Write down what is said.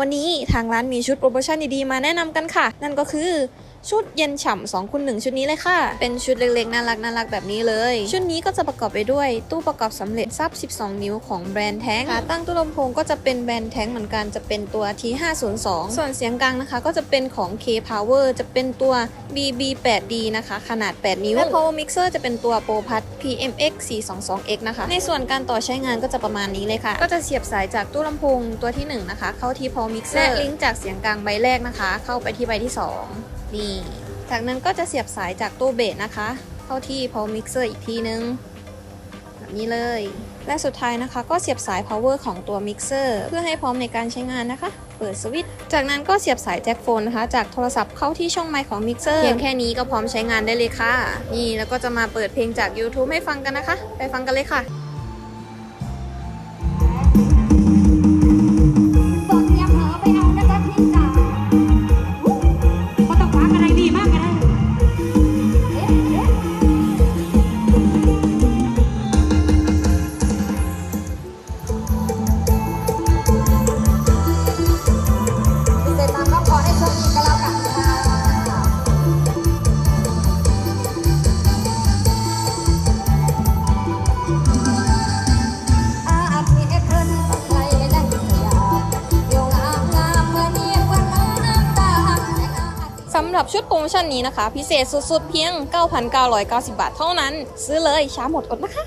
วันนี้ทางร้านมีชุดโปรโมชั่นดีๆมาแนะนำกันค่ะ นั่นก็คือ ชุดเย็นฉ่ำ2คูณ1ชุดนี้เลยค่ะ เป็นชุดเล็กๆ น่ารักน่ารักแบบนี้เลย ชุดนี้ก็จะประกอบไปด้วยตู้ประกอบสำเร็จซับ 12 นิ้วของแบรนด์แท้งขาตั้งตู้ลำโพงก็จะเป็นแบรนด์แท้งเหมือนกันจะเป็นตัว T502 ส่วนเสียงกลางนะคะ ก็จะเป็นของ K Power จะเป็นตัว BB8D นะคะ ขนาด 8 นิ้วและ Power Mixer จะเป็นตัว ProPad PMX 422X นะคะ ในส่วนการต่อใช้งานก็จะประมาณนี้เลยค่ะ ก็จะเสียบสายจากตู้ลำโพงตัวที่ 1 นะคะ เข้าที่ Power Mixer และลิงก์จากเสียงกลางใบแรกนะคะ เข้าไปที่ใบที่ 2 นี่ จากนั้นก็จะเสียบสายจากตู้เบสนะคะ เข้าที่ Power Mixer อีกทีนึง แบบนี้เลย และสุดท้ายนะคะก็เสียบสาย power ของตัว mixer เพื่อให้พร้อมในการใช้งานนะคะ เปิดสวิตช์ จากนั้นก็เสียบสายแจ็คโฟนนะคะ จากโทรศัพท์เข้าที่ช่องไมค์ของ mixer เพียงแค่นี้ก็พร้อมใช้งานได้เลยค่ะ นี่แล้วก็จะมาเปิดเพลงจาก YouTube ให้ฟังกันนะคะ ไปฟังกันเลยค่ะ สำหรับชุดโปรโมชั่นนี้นะคะ พิเศษสุดๆ เพียง 9,990 บาทเท่านั้น ซื้อเลยช้าหมดอดนะคะ